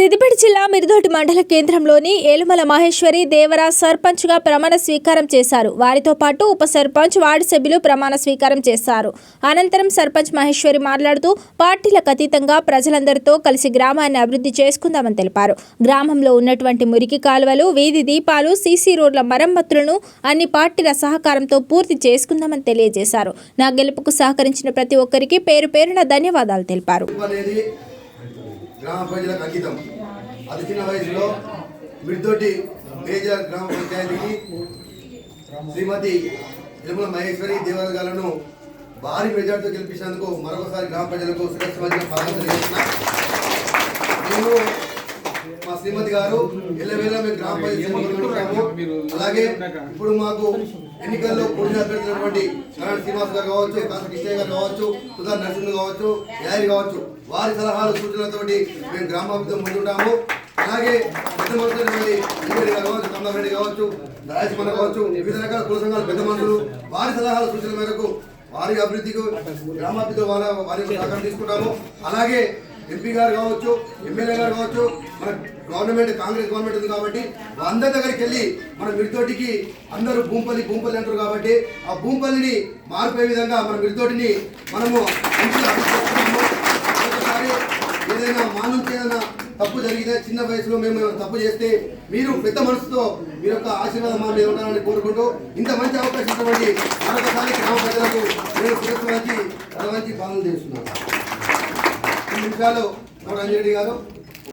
సిద్దిపేట జిల్లా మిరుదోటి మండల కేంద్రంలోని ఏలుమల మహేశ్వరి దేవర సర్పంచ్గా ప్రమాణ స్వీకారం చేశారు. వారితో పాటు ఉప సర్పంచ్ వార్డు సభ్యులు ప్రమాణ స్వీకారం చేశారు. అనంతరం సర్పంచ్ మహేశ్వరి మాట్లాడుతూ పార్టీలకు అతీతంగా ప్రజలందరితో కలిసి గ్రామాన్ని అభివృద్ధి చేసుకుందామని తెలిపారు. గ్రామంలో ఉన్నటువంటి మురికి కాలువలు వీధి దీపాలు సీసీ రోడ్ల మరమ్మతులను అన్ని పార్టీల సహకారంతో పూర్తి చేసుకుందామని తెలియజేశారు. నా గెలుపుకు సహకరించిన ప్రతి ఒక్కరికి పేరు పేరున ధన్యవాదాలు తెలిపారు. గ్రామ ప్రజలకు అంకితం. అతి చిన్న వయసులో మిడ్తోటి మేజర్ గ్రామ పంచాయతీకి శ్రీమతి తిరుమల మహేశ్వరి దేవర గాలను భారీ మెజార్టీతో గెలిపించినందుకు మరొకసారి గ్రామ ప్రజలకు తెలియజేస్తున్నా మేము మా శ్రీమతి గారు ఎల్లవేళ మేము గ్రామ పంచాయతీ అలాగే ఇప్పుడు మాకు ఎన్నికల్లో పోటీ అభ్యర్థులైనటువంటి నారాయణ శ్రీనివాస్ గారు కావచ్చు కాసు కృష్ణయ్య గారు కావచ్చు సుధా నరసింహ కావచ్చు యారి కావచ్చు వారి సలహాలు సూచనలతోటి మేము గ్రామాభివృద్ధి ముందుంటాము అలాగే పెద్ద మనుషులైనటువంటి ఇంజనీర్ గారు కావచ్చు కమలారెడ్డి కావచ్చు రాజమన్న కావచ్చు వివిధ రకాల కుల సంఘాల పెద్ద మనుషులు వారి సలహాల సూచనల మేరకు వారి అభివృద్ధికి గ్రామాభివృద్ధి వారి సహకారం తీసుకుంటాము. అలాగే ఎంపీ గారు కావచ్చు ఎమ్మెల్యే గారు కావచ్చు మన గవర్నమెంట్ కాంగ్రెస్ గవర్నమెంట్ ఉంది కాబట్టి అందరి దగ్గరికి వెళ్ళి మన మిడితోటికి అందరూ భూంపల్లి భూంపల్లి అంటారు కాబట్టి ఆ భూంపల్లిని మారిపోయే విధంగా మన మిడితోటిని మనము మంచిగా ఒకసారి ఏదైనా మా నుంచి ఏదైనా తప్పు జరిగితే చిన్న వయసులో మేము తప్పు చేస్తే మీరు పెద్ద మనసుతో మీ యొక్క ఆశీర్వాదం మా మీద ఉండాలని కోరుకుంటూ ఇంత మంచి అవకాశం ఇచ్చినటువంటి మరొకసారి గ్రామ ప్రజలకు నేను సురక్ష మంచి మంచి పాలన చేస్తున్నాను. నిమిషాలు గౌరవ గారు.